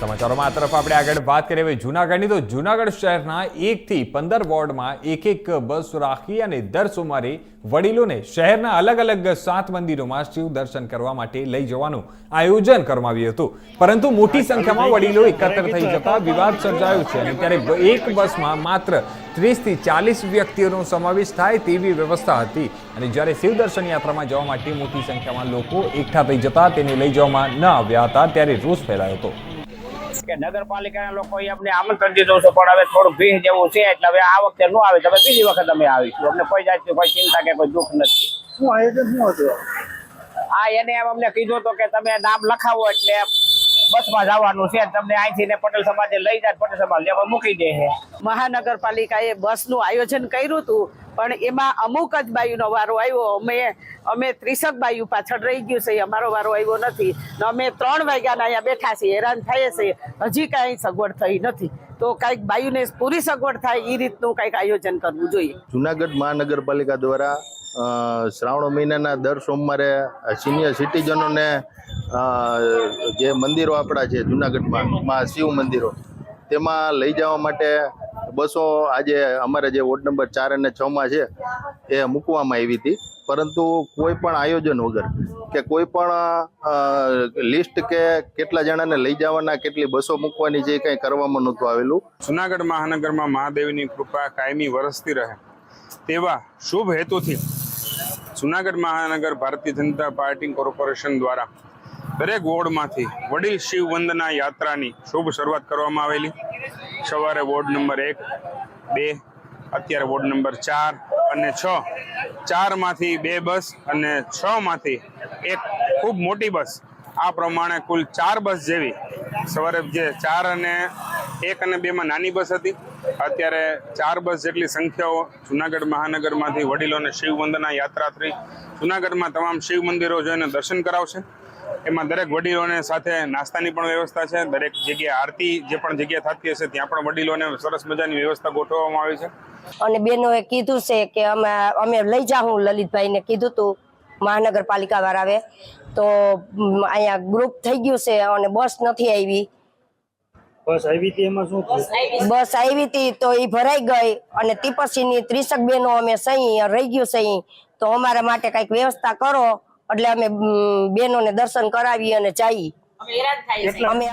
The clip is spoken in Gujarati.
સમાચારોમાં આ તરફ આપણે આગળ વાત કરીએ હવે જૂનાગઢની. તો જૂનાગઢ શહેરના એકથી પંદર વોર્ડમાં એક એક બસ રાખી અને દર સોમવારે વડીલોને શહેરના અલગ અલગ સાત મંદિરોમાં શિવ દર્શન કરવા માટે લઈ જવાનું આયોજન કરવામાં આવ્યું હતું. પરંતુ મોટી સંખ્યામાં વડીલો એકત્ર થઈ જતા વિવાદ સર્જાયો છે અને ત્યારે એક બસમાં માત્ર ત્રીસથી ચાલીસ વ્યક્તિઓનો સમાવેશ થાય તેવી વ્યવસ્થા હતી. અને જ્યારે શિવ દર્શન યાત્રામાં જવા માટે મોટી સંખ્યામાં લોકો એકઠા થઈ જતા તેને લઈ જવામાં ન આવ્યા હતા, ત્યારે રોષ ફેલાયો હતો. કે નગરપાલિકાના લોકોએ અમને આમંત્રણ દીધું છે પણ હવે થોડું ભીડ જેવું છે એટલે હવે આ વખતે ન આવે. તમે બીજી વખત અમે આવીશું. અમને કોઈ જાતની કોઈ ચિંતા કે કોઈ દુઃખ નથી. શું આયોજન શું હતું? આ એને એમ અમને કીધું હતું કે તમે નામ લખાવો એટલે બસમાં જવાનું છે તમને અહીંથી ને પટેલ સમાજે લઈ જાય પટેલ સમાજ લેવા મૂકી દે છે. મહાનગરપાલિકાએ બસનું આયોજન કર્યું હતું પણ એમાં અમુક જ બાયુનો વારો આવ્યો. અમે અમે ત્રીસક બાયુ પાછળ રહી ગયું છે અમારો વારો આવ્યો નથી. ને અમે ત્રણ વાગ્યાના અહીંયા બેઠા છીએ હેરાન થઈએ છીએ. હજી કાંઈ સગવડ થઈ નથી. તો કાંઈક બાયુને પૂરી સગવડ થાય એ રીતનું કાંઈક આયોજન કરવું જોઈએ. જુનાગઢ મહાનગરપાલિકા દ્વારા શ્રાવણ મહિનાના દર સોમવારે સિનિયર સિટીઝનોને જે મંદિરો આપણા છે, જુનાગઢમાં, માં શિવ મંદિરો, તેમાં લઈ જવા માટે બસો, આજે અમારે જે વોર્ડ નંબર ચાર અને છમાં છે, એ મૂકવામાં આવી હતી. પરંતુ કોઈ પણ આયોજન વગર કે કોઈ પણ લિસ્ટ કે કેટલા જણાને લઈ જવાના, કેટલી બસો મૂકવાની છે કંઈ કરવામાં નહોતું આવેલું. જુનાગઢ મહાનગરમાં મહાદેવની કૃપા કાયમી વરસતી રહે, તેવા શુભ હેતુથી જુનાગઢ મહાનગર ભારતીય જનતા પાર્ટી કોર્પોરેશન દ્વારા દરેક વોર્ડમાંથી વડીલ શિવ વંદના યાત્રાની શુભ શરૂઆત કરવામાં આવેલી. સવારે વોર્ડ નંબર એક, બે, અત્યારે વોર્ડ નંબર ચાર અને છ. ચારમાંથી બે બસ અને છમાંથી એક ખૂબ મોટી બસ. આ પ્રમાણે કુલ ચાર બસ જેવી સવારે જે ચાર અને એક અને બેમાં નાની બસ હતી. અત્યારે ચાર બસ જેટલી સંખ્યાઓ જુનાગઢ મહાનગરમાંથી વડીલોને શિવ વંદના યાત્રા થઈ. જુનાગઢમાં તમામ શિવ મંદિરો જોઈને દર્શન કરાવશે. એમાં દરેક વડીલોને સાથે નાસ્તાની પણ વ્યવસ્થા છે દરેક જગ્યાએ આરતી જે પણ જગ્યા થતી હશે ત્યાં પણ વડીલોને સરસ મજાની વ્યવસ્થા ગોઠવવામાં આવી છે. અને બેનોએ કીધું છે કે અમે અમે લઈ જાઉં લલિતભાઈને કીધું તું મહાનગરપાલિકા વાળાએ તો અહીંયા ગ્રુપ થઈ ગયું છે અને બસ નથી આવી. બસ આવી હતી એમાં શું થયું? બસ આવી હતી તો એ ભરાઈ ગઈ અને તિપસીની ત્રીસક બેનો અમે સહી રહી ગયું સહી તો અમારા માટે કંઈક વ્યવસ્થા કરો. એટલે અમે મ, બેનોને દર્શન કરાવી અને ચાઈ. અમે